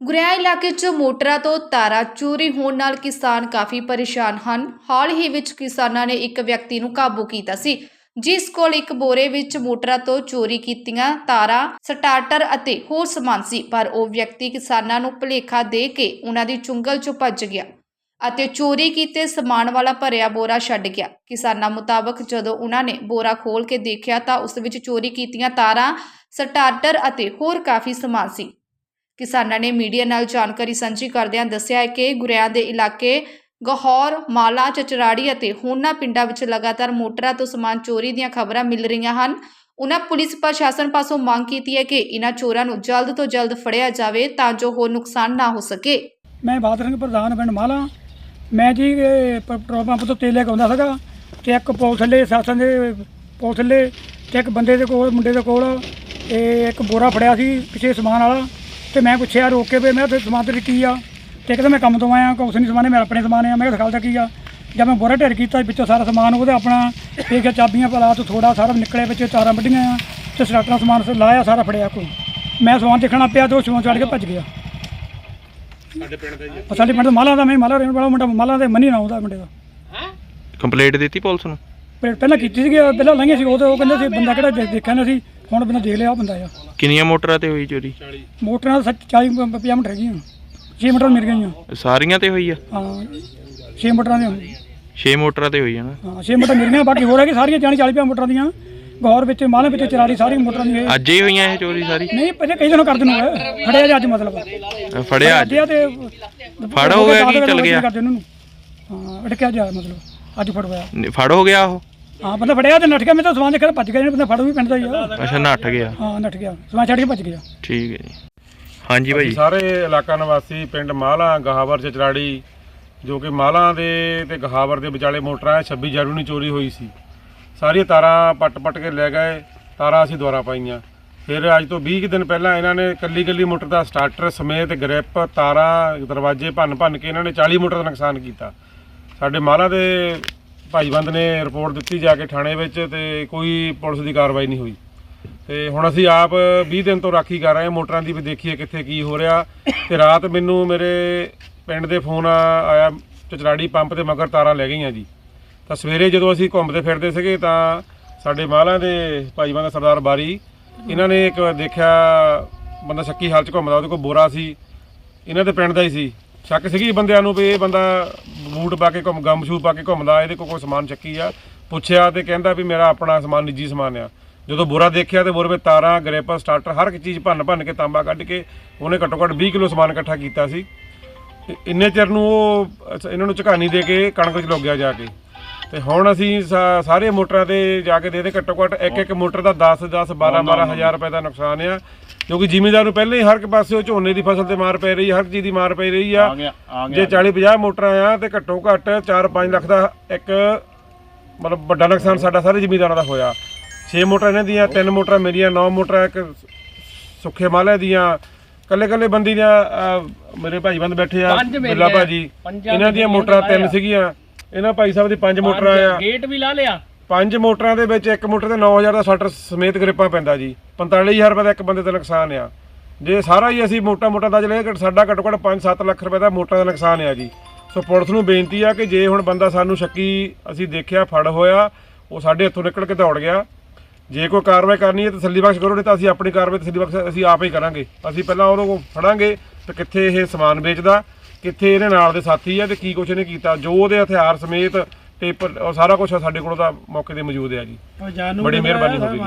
ਗੁਰਿਆ ਇਲਾਕੇ 'ਚ ਮੋਟਰਾਂ ਤੋਂ ਤਾਰਾਂ ਚੋਰੀ ਹੋਣ ਨਾਲ ਕਿਸਾਨ ਕਾਫੀ ਪਰੇਸ਼ਾਨ ਹਨ। ਹਾਲ ਹੀ ਵਿੱਚ ਕਿਸਾਨਾਂ ਨੇ ਇੱਕ ਵਿਅਕਤੀ ਨੂੰ ਕਾਬੂ ਕੀਤਾ ਸੀ, ਜਿਸ ਕੋਲ ਇੱਕ ਬੋਰੇ ਵਿੱਚ ਮੋਟਰਾਂ ਤੋਂ ਚੋਰੀ ਕੀਤੀਆਂ ਤਾਰਾਂ, ਸਟਾਰਟਰ ਅਤੇ ਹੋਰ ਸਮਾਨ ਸੀ, ਪਰ ਉਹ ਵਿਅਕਤੀ ਕਿਸਾਨਾਂ ਨੂੰ ਭੁਲੇਖਾ ਦੇ ਕੇ ਉਹਨਾਂ ਦੀ ਚੁੰਗਲ 'ਚੋਂ ਭੱਜ ਗਿਆ ਅਤੇ ਚੋਰੀ ਕੀਤੇ ਸਮਾਨ ਵਾਲਾ ਭਰਿਆ ਬੋਰਾ ਛੱਡ ਗਿਆ। ਕਿਸਾਨਾਂ ਮੁਤਾਬਕ ਜਦੋਂ ਉਹਨਾਂ ਨੇ ਬੋਰਾ ਖੋਲ ਕੇ ਦੇਖਿਆ ਤਾਂ ਉਸ ਵਿੱਚ ਚੋਰੀ ਕੀਤੀਆਂ ਤਾਰਾਂ, ਸਟਾਰਟਰ ਅਤੇ ਹੋਰ ਕਾਫੀ ਸਮਾਨ ਸੀ। ਕਿਸਾਨਾਂ ਨੇ ਮੀਡੀਆ ਨਾਲ ਜਾਣਕਾਰੀ ਸਾਂਝੀ ਕਰਦਿਆਂ ਦੱਸਿਆ ਹੈ ਕਿ ਗੁਰਿਆਂ ਦੇ ਇਲਾਕੇ ਗਹੌਰ, ਮਾਲਾ, ਚਚਰਾੜੀ ਅਤੇ ਹੋਰਨਾਂ ਪਿੰਡਾਂ ਵਿੱਚ ਲਗਾਤਾਰ ਮੋਟਰਾਂ ਤੋਂ ਸਮਾਨ ਚੋਰੀ ਦੀਆਂ ਖਬਰਾਂ ਮਿਲ ਰਹੀਆਂ ਹਨ। ਉਹਨਾਂ ਪੁਲਿਸ ਪ੍ਰਸ਼ਾਸਨ ਪਾਸੋਂ ਮੰਗ ਕੀਤੀ ਹੈ ਕਿ ਇਹਨਾਂ ਚੋਰਾਂ ਨੂੰ ਜਲਦ ਤੋਂ ਜਲਦ ਫੜਿਆ ਜਾਵੇ ਤਾਂ ਜੋ ਹੋਰ ਨੁਕਸਾਨ ਨਾ ਹੋ ਸਕੇ। ਮੈਂ ਬਾਦਲ ਸਿੰਘ ਪ੍ਰਧਾਨ, ਪਿੰਡ ਮਾਲਾ। ਮੈਂ ਜੀ, ਇਹ ਪੈਟਰੋਲ ਪੰਪ ਤੋਂ ਤੇਲ ਲੈ ਕੇ ਆਉਂਦਾ ਸੀਗਾ ਤੇ ਇੱਕ ਪੁਲ ਥੱਲੇ ਸਾਸਨ ਦੇ ਪੁਲ ਥੱਲੇ ਤੇ ਇੱਕ ਬੰਦੇ ਦੇ ਕੋਲ, ਮੁੰਡੇ ਦੇ ਕੋਲ ਇਹ ਇੱਕ ਬੋਰਾ ਫੜਿਆ ਸੀ ਪਿੱਛੇ ਸਮਾਨ ਵਾਲਾ। ਤੇ ਮੈਂ ਪੁੱਛਿਆ ਰੋਕ ਕੇ ਵੀ ਮੈਂ ਤੇ ਸਮਾਨ ਤੇ ਕੀ ਆ? ਤੇ ਕਹਿੰਦਾ ਮੈਂ ਕੰਮ ਤੋਂ ਆਇਆ ਕੁਛ ਨਹੀਂ ਸਮਾਨ ਹੈ ਮੇਰੇ ਆਪਣੇ ਸਮਾਨ ਆ ਮੈਂ ਕਿਹਾ ਦਿਖਾਲ ਦਾ ਕੀ ਆ? ਜਦ ਮੈਂ ਬੋਰਾ ਢੇਰ ਕੀਤਾ ਵਿੱਚੋਂ ਸਾਰਾ ਸਮਾਨ ਉਹਦਾ ਆਪਣਾ ਇਹ ਕਿ ਚਾਬੀਆਂ ਪਲਾ ਤੋਂ ਥੋੜਾ ਸਾਰਾ ਨਿਕਲਿਆ ਵਿੱਚ ਤਾਰਾਂ ਵੱਢੀਆਂ ਆ ਤੇ ਸਟਾਰਟਰ ਸਮਾਨ ਸ- ਲਾਇਆ ਸਾਰਾ ਫੜਿਆ ਕੋਈ। ਮੈਂ ਸਮਾਨ ਦੇਖਣਾ ਪਿਆ ਤੇ ਉਹ ਸਮਾਨ ਚੜ ਕੇ ਭੱਜ ਗਿਆ। ਸਾਡੇ ਪਿੰਡ ਦਾ ਜੀ। ਸਾਡੇ ਪਿੰਡ ਦਾ ਮਾਲਾ ਦਾ ਮੈਂ ਮਾਲਾ ਰਹਿਣ ਵਾਲਾ ਮੁੰਡਾ ਮਾਲਾ ਦੇ ਮੰਨੀ ਨਾ ਉਹਦਾ ਮੁੰਡੇ ਦਾ। ਕੰਪਲੇਂਟ ਦਿੱਤੀ ਪੁਲਿਸ ਨੂੰ? ਪਹਿ- ਪਹਿਲਾਂ ਕੀਤੀ ਸੀਗੀ ਪਹਿਲਾਂ ਲੰਘੇ ਸੀ ਉਹ ਤੇ ਉਹ ਕਹਿੰਦੇ ਸੀ ਬੰਦਾ ਕਿਹੜਾ ਦੇਖਿਆ ਨਾ ਸੀ। ਹੁਣ ਬੰਦਾ ਦੇਖ ਲਿਆ ਉਹ ਬੰਦਾ ਆ। ਕਿੰਨੀਆਂ ਮੋਟਰਾਂ ਤੇ ਹੋਈ ਚੋਰੀ? ਮੋਟਰਾਂ ਦਾ 40 50 ਮੀਟਰ ਹੈਗੀਆਂ। 6 ਮੀਟਰ ਮਿਲ ਗਈਆਂ ਸਾਰੀਆਂ ਤੇ ਹੋਈ ਆ? ਹਾਂ 6 ਮੀਟਰਾਂ ਦੀਆਂ 6 ਮੋਟਰਾਂ ਤੇ ਹੋਈ ਆ ਨਾ? ਹਾਂ 6 ਮੀਟਰ ਮਿਲ ਗਈਆਂ ਬਾਕੀ ਹੋਰ ਹੈ ਕਿ ਸਾਰੀਆਂ 40 40 ਮੀਟਰਾਂ ਦੀਆਂ। ਗੌਰ ਵਿੱਚ ਮਾਲੇ ਵਿੱਚ ਚਰਾਲੀ ਸਾਰੀਆਂ ਮੋਟਰਾਂ ਦੀਆਂ। ਇਹ- ਅੱਜ ਹੀ ਹੋਈਆਂ ਇਹ ਚੋਰੀ ਸਾਰੀ? ਨਹੀਂ ਪਹਿਲੇ ਕਈ ਦਿਨੋਂ ਕਰ ਹੋਇਆ ਖੜਿਆ ਜੀ ਅੱਜ ਮਤਲਬ। ਅ, ਫੜਿਆ ਅੱਜ? ਅੱਜ ਤੇ ਫੜ ਹੋ ਗਿਆ ਕਿ ਚੱਲ ਗਿਆ? ਕਰਦੇ ਉਹਨਾਂ। ਨੂੰ ਹਾਂ ਅਟਕਿਆ ਜਾ ਮਤਲਬ। ਅੱਜ ਫੜਵਾਇਆ। ਨ- ਫੜ ਹੋ ਗਿਆ ਉਹ? ਹਾਂ ਬੰਦਾ ਫੜਿਆ ਤੇ ਨੱਠ ਗਿਆ ਮੈਂ ਤਾਂ ਸਮਾਨ ਦੇਖਿਆ ਭੱਜ ਗਿਆ ਬੰਦਾ ਫੜੂ ਵੀ ਪਿੰਡ ਦਾ ਹੀ ਆ। ਅੱਛਾ ਨੱਠ ਗਿਆ। ਹਾਂ ਨੱਠ ਗਿਆ ਸਮਾਨ ਛੱਡ ਕੇ ਭੱਜ ਗਿਆ। ਠੀਕ ਹੈ ਜੀ। ਹਾਂਜੀ ਭਾਈ। ਸਾਰੇ ਇਲਾਕਾ ਨਿਵਾਸੀ ਪਿੰਡ ਮਾਲਾ ਗਹਾਵਰ ਚਚਰਾੜੀ ਜੋ ਕਿ ਮਾਲਾ ਦੇ ਤੇ ਗਹਾਵਰ ਦੇ ਵਿਚਾਲੇ ਮੋਟਰਾਂ ਹੈ 26 ਜਨਵਰੀ ਨੂੰ ਚੋਰੀ ਹੋਈ ਸੀ। ਸਾਰੀਆਂ ਤਾਰਾਂ ਪੱਟ-ਪੱਟ ਕੇ ਲੈ ਗਏ ਤਾਰਾਂ ਅਸੀਂ ਦੁਆਰਾ ਪਾਈਆਂ। ਫਿਰ ਅੱਜ ਤੋਂ 20 ਕੁ ਦਿਨ ਪਹਿਲਾਂ ਇਹਨਾਂ ਨੇ ਕੱਲੀ ਕੱਲੀ ਮੋਟਰ ਦਾ ਸਟਾਰਟਰ ਸਮੇਤ ਗ੍ਰਿਪ ਤਾਰਾਂ ਦਰਵਾਜ਼ੇ ਭੰਨ-ਭੰਨ ਕੇ ਇਹਨਾਂ ਨੇ 40 ਮੋਟਰ ਦਾ ਨੁਕਸਾਨ ਕੀਤਾ। ਸਾਡੇ ਮਾਲਾ ਦੇ ਭਾਈਵੰਦ ਨੇ ਰਿਪੋਰਟ ਦਿੱਤੀ ਜਾ ਕੇ ਥਾਣੇ ਵਿੱਚ ਤੇ ਕੋਈ ਪੁਲਿਸ ਦੀ ਕਾਰਵਾਈ ਨਹੀਂ ਹੋਈ। ਤੇ ਹੁਣ ਅਸੀਂ ਆਪ 20 ਦਿਨ ਤੋਂ ਰਾਖੀ ਕਰ ਰਹੇ ਹਾਂ। ਮੋਟਰਾਂ ਦੀ ਵੀ ਦੇਖੀਏ ਕਿੱਥੇ ਕੀ ਹੋ ਰਿਹਾ। ਤੇ ਰਾਤ ਮੈਨੂੰ ਮੇਰੇ ਪਿੰਡ ਦੇ ਫੋਨ ਆਇਆ ਚਚਰਾੜੀ ਪੰਪ ਤੇ ਮਗਰ ਤਾਰਾਂ ਲੈ ਗਈਆਂ ਜੀ। ਤਾਂ ਸਵੇਰੇ ਜਦੋਂ ਅਸੀਂ ਘੁੰਮਦੇ ਫਿਰਦੇ ਸੀਗੇ ਤਾਂ ਸਾਡੇ ਮਾਲਾਂ ਦੇ ਭਾਈਵੰਦ ਦਾ ਸਰਦਾਰ ਬਾਰੀ, ਇਹਨਾਂ ਨੇ ਇੱਕ ਦੇਖਿਆ ਬੰਦਾ ਸ਼ੱਕੀ ਹਾਲ ਚ ਘੁੰਮਦਾ, ਉਹਦੇ ਕੋਲ ਬੋਰਾ ਸੀ। ਇਹਨਾਂ ਦੇ ਪਿੰਡ ਦਾ ਹੀ ਸੀ। ਸ਼ੱਕ ਸੀਗੀ ਬੰਦਿਆਂ ਨੂੰ ਵੀ ਇਹ ਬੰਦਾ ਬੂਟ ਪਾ ਕੇ ਘੁੰਮ, ਗਮ ਸ਼ੂ ਪਾ ਕੇ ਘੁੰਮਦਾ, ਇਹਦੇ ਕੋਲ ਕੋਈ ਸਮਾਨ ਚੱਕੀ ਆ। ਪੁੱਛਿਆ ਤੇ ਕਹਿੰਦਾ ਵੀ ਮੇਰਾ ਆਪਣਾ ਸਮਾਨ, ਨਿੱਜੀ ਸਮਾਨ ਆ। ਜਦੋਂ ਬੋਰਾ ਦੇਖਿਆ ਤੇ ਬੋਰੇ ਵਿੱਚ ਤਾਰਾਂ ਗਰੇਪਰ ਸਟਾਰਟਰ, ਹਰ ਇੱਕ ਚੀਜ਼ ਭੰਨ ਭੰਨ ਕੇ ਤਾਂਬਾ ਕੱਢ ਕੇ ਉਹਨੇ ਘੱਟੋ ਘੱਟ 20 ਕਿਲੋ ਸਮਾਨ ਇਕੱਠਾ ਕੀਤਾ ਸੀ। ਇੰਨੇ ਚਿਰ ਨੂੰ ਉਹ ਇਹਨਾਂ ਨੂੰ ਝਕਾਨੀ ਦੇ ਕੇ ਕਣਕ 'ਚ ਲੁੱਗ ਗਿਆ ਜਾ ਕੇ। ਤੇ ਹੁਣ ਅਸੀਂ ਸਾ- ਸਾਰੇ ਮੋਟਰਾਂ ਤੇ ਜਾ ਕੇ ਦੇ ਦੇ ਘੱਟੋ ਘੱਟ ਇੱਕ ਇੱਕ ਮੋਟਰ ਦਾ 10 10 12 12 ਹਜ਼ਾਰ ਰੁਪਏ ਦਾ ਨੁਕਸਾਨ ਆ। ਕਿਉਂਕਿ ਜ਼ਿਮੀਂਦਾਰ ਨੂੰ ਪਹਿਲਾਂ ਹੀ ਹਰ ਇੱਕ ਪਾਸੇ ਝੋਨੇ ਦੀ ਫਸਲ ਤੇ ਮਾਰ ਪੈ ਰਹੀ ਹਰ ਚੀਜ਼ ਦੀ ਮਾਰ ਪੈ ਰਹੀ ਆ। ਜੇ 40 50 ਮੋਟਰਾਂ ਆ ਤੇ ਘੱਟੋ ਘੱਟ 4 5 ਲੱਖ ਦਾ ਇੱਕ ਮਤਲਬ ਵੱਡਾ ਨੁਕਸਾਨ ਸਾਡਾ ਸਾਰੇ ਜ਼ਿਮੀਂਦਾਰਾਂ ਦਾ ਹੋਇਆ। 6 ਮੋਟਰਾਂ ਇਹਨਾਂ ਦੀਆਂ 3 ਮੋਟਰਾਂ ਮੇਰੀਆਂ 9 ਮੋਟਰਾਂ ਇੱਕ ਸੁੱਖੇ ਮਾਲੇ ਦੀਆਂ ਕੱਲੇ ਕੱਲੇ ਬੰਦੀ ਦੀਆਂ ਅਹ, ਮੇਰੇ ਭਾਈ ਬੰਦ ਬੈਠੇ ਆ ਬਿੱਲਾ ਭਾਜੀ। ਇਹਨਾਂ ਦੀਆਂ ਮੋਟਰਾਂ ਤਿੰਨ ਸੀਗੀਆਂ। ਇਹਨਾਂ ਭਾਈ ਸਾਹਿਬ ਦੀ ਪੰਜ ਮੋਟਰਾਂ ਆ। ਗੇਟ ਵੀ ਲਾ ਲਿਆ। ਪੰਜ ਮੋਟਰਾਂ ਦੇ ਵਿੱਚ ਇੱਕ ਮੋਟਰ ਤੇ 9000 ਦਾ ਸਟਰ ਸਮੇਤ ਗ੍ਰਿਪਾਂ ਪੈਂਦਾ ਜੀ। 45000 ਰੁਪਏ ਦਾ ਇੱਕ ਬੰਦੇ ਦਾ ਨੁਕਸਾਨ ਆ। ਜੇ ਸਾਰਾ ਹੀ ਅਸੀਂ ਮੋਟਾ ਮੋਟਾ ਦਾ ਜਲੇ ਸਾਡਾ ਘੱਟੋ ਘੱਟ 5-7 ਲੱਖ ਰੁਪਏ ਦਾ ਮੋਟਰ ਦਾ ਨੁਕਸਾਨ ਆ ਜੀ। ਸੋ ਪੁਲਿਸ ਨੂੰ ਬੇਨਤੀ ਆ ਕਿ ਜੇ ਹੁਣ ਬੰਦਾ ਸਾਨੂੰ ਸ਼ੱਕੀ ਅਸੀਂ ਦੇਖਿਆ ਫੜ ਹੋਇਆ ਉਹ ਸਾਡੇ ਹੱਥੋਂ ਨਿਕਲ ਕੇ ਦੌੜ ਗਿਆ। ਜੇ ਕੋਈ ਕਾਰਵਾਈ ਕਰਨੀ ਹੈ ਤਾਂ ਤਸੱਲੀ ਬਖਸ਼ ਕਰੋ ਨਹੀਂ ਤਾਂ ਅਸੀਂ ਆਪਣੀ ਕਾਰਵਾਈ ਤਸੱਲੀ ਬਖਸ਼ ਅਸੀਂ ਆਪ ਹੀ ਕਰਾਂਗੇ। ਅਸੀਂ ਪਹਿਲਾਂ ਉਹਨੂੰ ਫੜਾਂਗੇ ਤੇ ਕਿੱਥੇ ਇਹ ਸਮਾਨ ਵੇਚਦਾ। ਕਿੱਥੇ ਇਹਦੇ ਨਾਲ ਦੇ ਸਾਥੀ ਆ ਤੇ ਕੀ ਕੁਛ ਇਹਨੇ ਕੀਤਾ? ਜੋ ਉਹਦੇ ਹਥਿਆਰ ਸਮੇਤ ਉਹ ਸਾਰਾ ਕੁਝ ਸਾਡੇ ਕੋਲ ਤਾਂ ਮੌਕੇ ਤੇ ਮੌਜੂਦ ਹੈ ਜੀ। ਬੜੀ ਮਿਹਰਬਾਨੀ ਹੋਵੇਗੀ